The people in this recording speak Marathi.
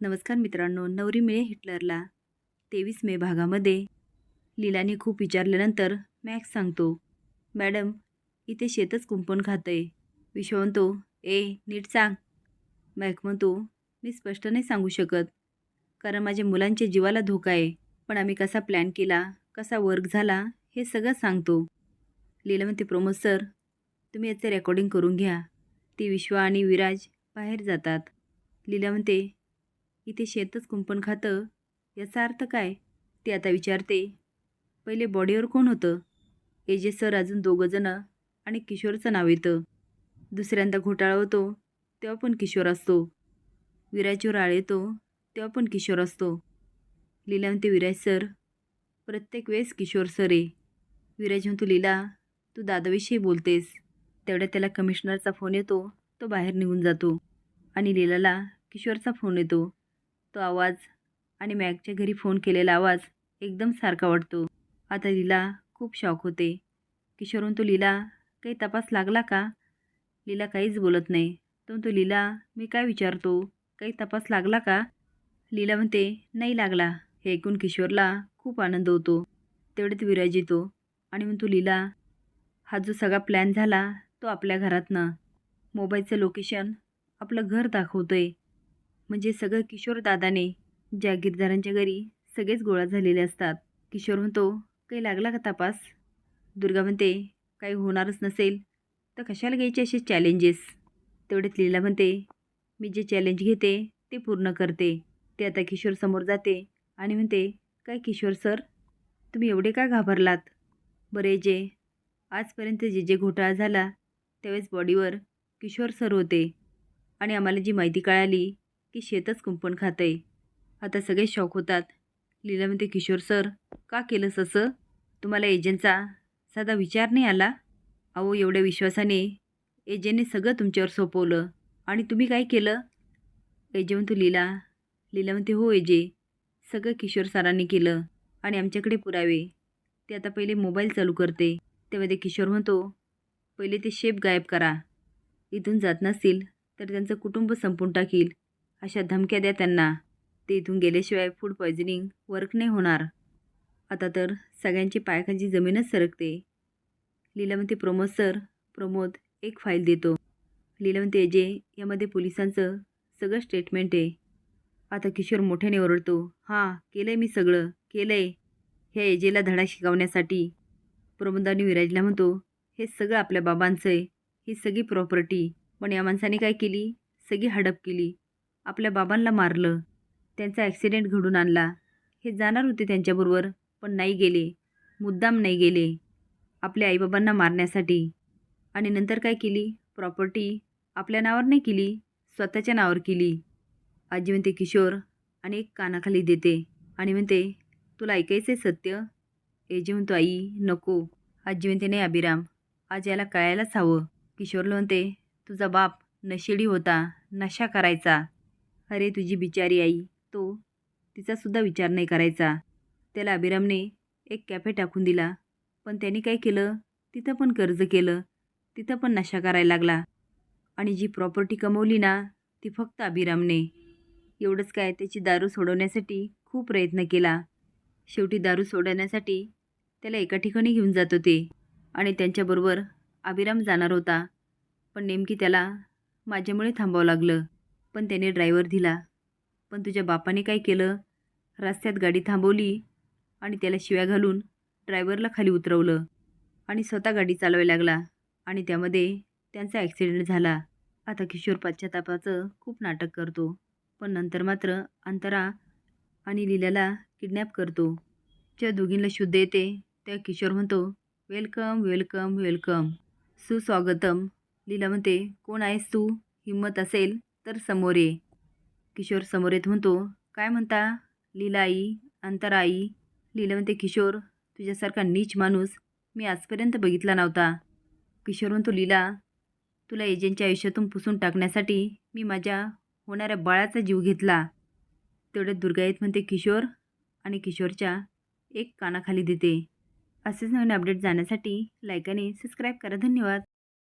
नमस्कार मित्रांनो नवरी मिळे हिटलरला. तेवीस मे भागामध्ये. लीलाने खूप विचारल्यानंतर मॅक्स सांगतो मॅडम इथे शेतच कुंपण खातंय. विश्व म्हणतो ए नीट सांग. मॅक म्हणतो मी स्पष्ट नाही सांगू शकत कारण माझ्या मुलांच्या जीवाला धोका आहे पण आम्ही कसा प्लॅन केला कसा वर्क झाला हे सगळं सांगतो. लीला म्हणते प्रमोद सर तुम्ही याचं रेकॉर्डिंग करून घ्या. ती विश्व आणि विराज बाहेर जातात. लीला म्हणते इथे शेतच कुंपण खातं? याचा अर्थ काय? ते आता विचारते. पहिले बॉडीवर कोण होतं? एजे सर अजून दोघंजणं आणि किशोरचं नाव येतं. दुसऱ्यांदा घोटाळा होतो तेव्हा पण किशोर असतो. विराजवर आळ येतो तेव्हा पण किशोर असतो. लीला म्हणते विराज सर. प्रत्येक वेळेस किशोर सर आहे. विराज म्हणतो लीला तू दादाविषयी बोलतेस. तेवढ्या त्याला कमिशनरचा फोन येतो तो बाहेर निघून जातो. आणि लीलाला किशोरचा फोन येतो. तो आवाज आणि मॅगच्या घरी फोन केलेला आवाज एकदम सारखा वाटतो. आता लीला खूप शॉक होते. किशोरून तो लीला काही तपास लागला का? लीला काहीच बोलत नाही. तो तो लीला मी काय विचारतो? काही तपास लागला का? लीला म्हणते नाही लागला. हे ऐकून किशोरला खूप आनंद होतो. तेवढेच विराज येतो आणि म्हणतो लीला हा जो सगळा प्लॅन झाला तो आपल्या घरातनं. मोबाईलचं लोकेशन आपलं घर दाखवतो आहे म्हणजे सगळं किशोर दादाने जागीरदारांच्या घरी सगळेच गोळा झालेले असतात. किशोर म्हणतो काही लागला का तपास? दुर्गा म्हणते काही होणारच नसेल तर कशाला घ्यायचे असे चॅलेंजेस तेवढ्यात लीला म्हणते मी जे चॅलेंज घेते ते पूर्ण करते. ते आता किशोर समोर जाते आणि म्हणते काय किशोर सर तुम्ही एवढे का घाबरलात? बरे जे आजपर्यंत जे जे घोटाळा झाला त्यावेळेस बॉडीवर किशोर सर होते आणि आम्हाला जी माहिती कळाली की शेतच कुंपण खातंय. आता सगळे शॉक होतात. लीला म्हणते किशोर सर का केलंस असं तुम्हाला एजंटचा साधा विचार नाही आला? अहो एवढ्या विश्वासाने एजंटने सगळं तुमच्यावर सोपवलं. आणि तुम्ही काय केलं? एजे म्हणतो लीला. लीला म्हणते हो एजे. सगळं किशोर सरांनी केलं. आणि आमच्याकडे पुरावे. ते आता पहिले मोबाईल चालू करते. तेव्हा ते किशोर म्हणतो पहिले ते शेप गायब करा. इथून जात नसतील तर त्यांचं कुटुंब संपून टाकील. अशा धमक्या द्या त्यांना. ते इथून गेल्याशिवाय फूड पॉयझनिंग वर्क नाही होणार. आता तर सगळ्यांची पायखांची जमीनच सरकते. लीलावंती प्रमोद सर प्रमोद एक फाईल देतो. लीलावंती अजय यामध्ये पोलिसांचं सगळं स्टेटमेंट आहे. आता किशोर मोठ्याने ओरडतो हां केलं आहे मी सगळं केलं आहे ह्या एजेला धडा शिकवण्यासाठी. प्रमोदाने विराजला म्हणतो हे सगळं आपल्या बाबांचं आहे. ही सगळी प्रॉपर्टी पण या माणसाने काय केली? सगळी हडप केली. आपल्या बाबांना मारलं. त्यांचा ॲक्सिडेंट घडून आणला. हे जाणार होते त्यांच्याबरोबर पण नाही गेले. मुद्दाम नाही गेले. आपल्या आईबाबांना मारण्यासाठी. आणि नंतर काय केली? प्रॉपर्टी आपल्या नावावर नाही केली. स्वतःच्या नावावर केली. आजी म्हणते किशोर आणि एक कानाखाली देते. आणि म्हणते तुला ऐकायचं आहे सत्य? एजे म्हणतो आई नको. आजी म्हणते नाही अभिराम आज याला कळायलाच हवं. किशोरला म्हणते तुझा बाप नशेडी होता. नशा करायचा. अरे तुझी बिचारी आई तो तिचासुद्धा विचार नाही करायचा. त्याला अभिरामने एक कॅफे टाकून दिला. पण त्याने काय केलं? तिथं पण कर्ज केलं. तिथं पण नशा करायला लागला. आणि जी प्रॉपर्टी कमवली ना ती फक्त अभिरामने. एवढंच काय त्याची दारू सोडवण्यासाठी खूप प्रयत्न केला. शेवटी दारू सोडवण्यासाठी त्याला एका ठिकाणी घेऊन जात होते. आणि त्यांच्याबरोबर अभिराम जाणार होता. पण नेमकी त्याला माझ्यामुळे थांबावं लागलं. पण त्याने ड्रायव्हर दिला. पण तुझ्या बापाने काय केलं? रस्त्यात गाडी थांबवली आणि त्याला शिव्या घालून ड्रायव्हरला खाली उतरवलं आणि स्वतः गाडी चालवायला लागला आणि त्यामध्ये त्यांचा ॲक्सिडेंट झाला. आता किशोर पश्चातापाचं खूप नाटक करतो पण नंतर मात्र अंतरा आणि लीलाला किडनॅप करतो. ज्या दोघींना शुद्ध येते त्या किशोर म्हणतो वेलकम वेलकम वेलकम. सुस्वागतम. लीला म्हणते कोण आहेस तू? हिंमत असेल तर समोर. किशोर समोर येत म्हणतो काय म्हणता? लीला आई लीला म्हणते किशोर तुझ्यासारखा नीच माणूस मी आजपर्यंत बघितला नव्हता. किशोर म्हणतो लीला तुला एजंटच्या आयुष्यातून पुसून टाकण्यासाठी मी माझ्या होणाऱ्या बाळाचा जीव घेतला. तेवढ्यात दुर्गायत म्हणते किशोर आणि किशोरच्या एक कानाखाली देते. असेच नवीन अपडेट जाण्यासाठी लाईक आणि सबस्क्राईब करा. धन्यवाद.